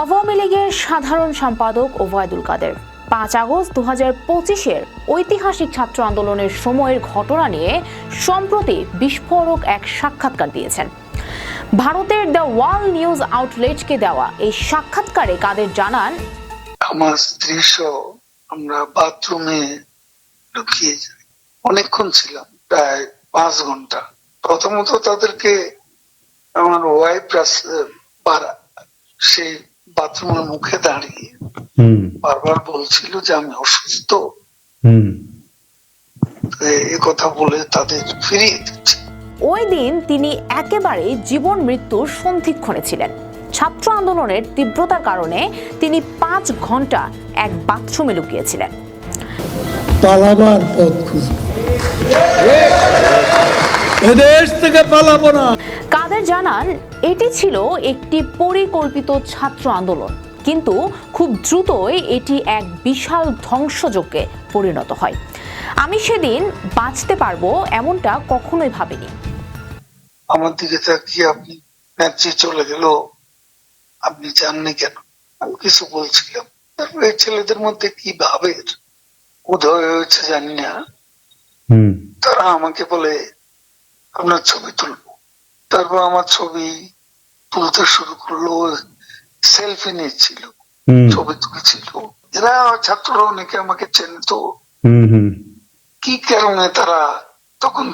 আওয়ামী লীগের সাধারণ সম্পাদক ওবায়দুল কাদের। পাঁচ আগস্ট দু হাজার পঁচিশের ঐতিহাসিক ছাত্র আন্দোলনের সময়ের ঘটনা নিয়ে সম্প্রতি বিস্ফোরক এক সাক্ষাৎকার দিয়েছেন। ভারতের দ্য ওয়াল নিউজ আউটলেটকে দেওয়া এই সাক্ষাৎকারে কাদের জানান, আমার স্ত্রী সহ আমরা বাথরুমে অনেকক্ষণ ছিলাম, প্রায় পাঁচ ঘণ্টা। প্রথমত তাদেরকে আমার ওয়াইফ সেই বাথরুমের মুখে দাঁড়িয়ে বারবার বলছিল যে আমি অসুস্থ। এ কথা বলে তাদের ফিরিয়ে দিচ্ছে। ওই দিন তিনি একেবারে জীবন মৃত্যুর সন্ধিক্ষণে ছিলেন। ছাত্র আন্দোলনের তীব্রতার কারণে তিনি পাঁচ ঘণ্টা এক বাথরুমে লুকিয়েছিলেন। পালাবার পথ খুঁজব এদেশ থেকে পালাবো না। কাদের জানান এটি ছিল একটি পরিকল্পিত ছাত্র আন্দোলন। কিন্তু খুব দ্রুতই এটি এক বিশাল ধ্বংসযজ্ঞে পরিণত হয়। আমি সেদিন বাঁচতে পারব এমনটা কখনোই ভাবিনি। আমার দিকে তাকিয়ে আপনি ম্যাচে চলে গেল। আপনি জাননি কেন? আমি কিছু বলছিলাম। তারপরে এই ছেলেদের মধ্যে কি ভাবের? উদয় হয়েছে জানি না। তারা আমাকে বলে আপনার ছবি তুলবো। তারপর আমার ছবি তুলতে শুরু করল সেলফি নিচ্ছিল ছবি তুলেছিল। এরা ছাত্ররা অনেকে আমাকে চেনত। কি কারণে তারা তখন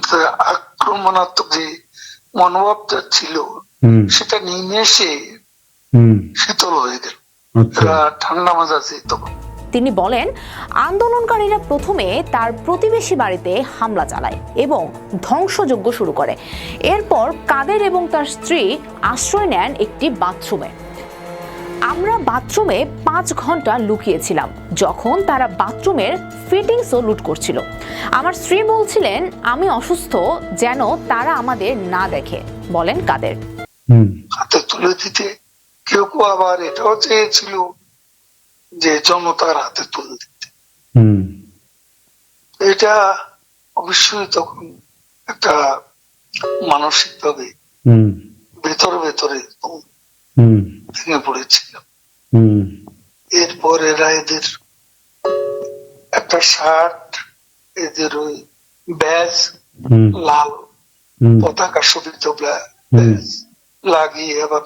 আক্রমণাত্মক যে মনোভাবটা ছিল সেটা নিমেষে হুম। শীতল হয়ে গেল। আচ্ছা। ঠান্ডা মাজাছে তখন। তিনি বলেন আন্দোলনকারীরা প্রথমে তার প্রতিবেশী বাড়িতে হামলা চালায় এবং ধ্বংসযজ্ঞ শুরু করে। এরপর কাদের এবং তার স্ত্রী আশ্রয় নেন একটি বাথরুমে। আমরা বাথরুমে পাঁচ ঘণ্টা লুকিয়েছিলাম যখন তারা বাথরুমের ফিটিংসও লুট করছিল। আমার স্ত্রী বলছিলেন আমি অসুস্থ যেন তারা আমাদের না দেখে। বলেন কাদের। হাতে তুলে দিতে কেউ কেউ আবার এটাও চেয়েছিল যে জনতার হাতে তুলে দিতে। এটা অবশ্যই তখন একটা মানসিক ভাবে ভেতরে ভেতরে ভেঙে পড়েছিল। এরপর এরা এদের একটা শার্ট এদের ওই ব্যাজ লাল পতাকা শোভিত ব্যাজ লাগিয়ে আবার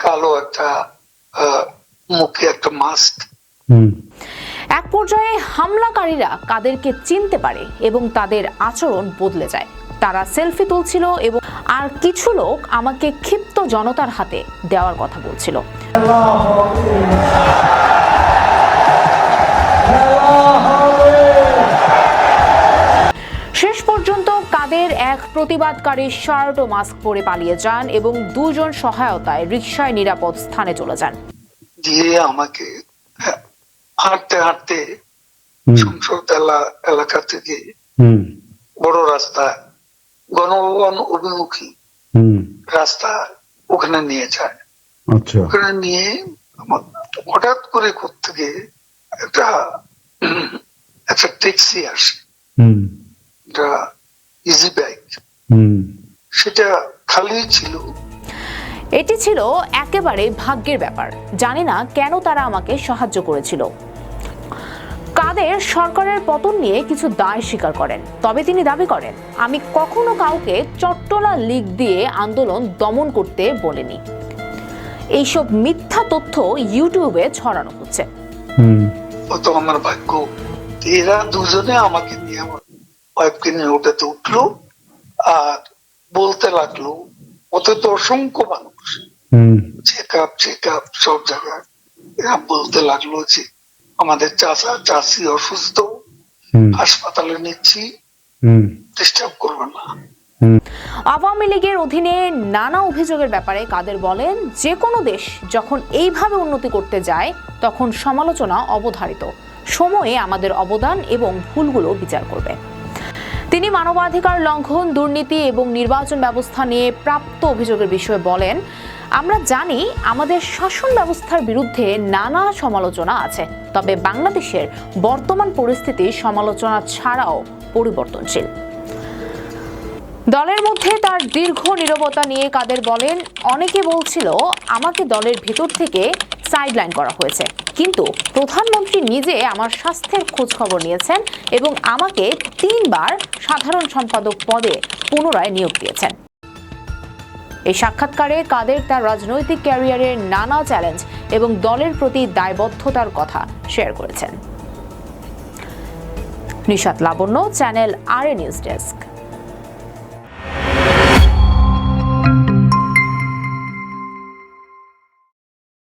কালো একটা আহ, মুখে একটা মাস্ক এক পর্যায়ে হামলাকারীরা কাদেরকে চিনতে পারে এবং তাদের আচরণ বদলে যায়। তারা সেলফি তুলছিল এবং আর কিছু লোক আমাকে ক্ষিপ্ত জনতার হাতে দেওয়ার কথা বলছিল। শেষ পর্যন্ত কাদের এক প্রতিবাদকারী শার্ট ও মাস্ক পরে পালিয়ে যান এবং দুজন সহায়তায় রিকশায় নিরাপদ স্থানে চলে যান। দিয়ে আমাকে হাঁটতে হাঁটতে সংসদ এলাকা থেকে বড় রাস্তা গণভবন অভিমুখী রাস্তা ওখানে নিয়ে যায়। আচ্ছা। ওখানে নিয়ে হঠাৎ করে থেকে একটা একটা ট্যাক্সি আসে। একটা ইজি বাইক হুম। সেটা খালি ছিল। এটি ছিল একেবারে ভাগ্যের ব্যাপার। জানি না কেন তারা আমাকে সাহায্য করেছিল। কাদের সরকারের পতন নিয়ে কিছু দায় স্বীকার করেন। তবে তিনি দাবি করেন আমি কখনো কাউকে চট্টলা লিগ দিয়ে আন্দোলন দমন করতে বলিনি। এইসব মিথ্যা তথ্য ইউটিউবে ছড়ানো হচ্ছে। হুম। আমার ভাগ্য। এরা দুজনে আমাকে নিয়ে আমার ওয়াইফকে নিয়ে ওটাতে উঠল আর বলতে লাগল ওতে তো অসংখ্য মানুষ। হুম। চেক আপ চেক আপ সব জায়গায়। এরা বলতে লাগল যে আমাদের চাষা চাষি অসুস্থ হাসপাতালে নিচ্ছি ডিস্টার্ব করবে না। আওয়ামী লীগের অধীনে নানা অভিযোগের ব্যাপারে কাদের বলেন যে কোনো দেশ যখন এইভাবে উন্নতি করতে যায় তখন সমালোচনা অবধারিত। সময়ে আমাদের অবদান এবং ভুলগুলো বিচার করবে। তিনি মানবাধিকার লঙ্ঘন দুর্নীতি এবং নির্বাচন ব্যবস্থা নিয়ে প্রাপ্ত অভিযোগের বিষয়ে বলেন আমরা জানি আমাদের শাসন ব্যবস্থার বিরুদ্ধে নানা সমালোচনা আছে, তবে বাংলাদেশের বর্তমান পরিস্থিতি সমালোচনা ছাড়াও পরিবর্তনশীল। দলের মধ্যে তার দীর্ঘ নীরবতা নিয়ে কাদের বলেন, অনেকে বলছিল আমাকে দলের ভেতর থেকে সাইডলাইন করা হয়েছে। কিন্তু প্রধানমন্ত্রী নিজে আমার স্বাস্থ্যের খোঁজ খবর নিয়েছেন এবং আমাকে তিনবার সাধারণ সম্পাদক পদে পুনরায় নিয়োগ দিয়েছেন। এই সাক্ষাৎকারে কাদের তার রাজনৈতিক ক্যারিয়ারের নানা চ্যালেঞ্জ এবং দলের প্রতি দায়বদ্ধতার কথা শেয়ার করেছেন। নিশাত লাবণ্য, channel R A news desk.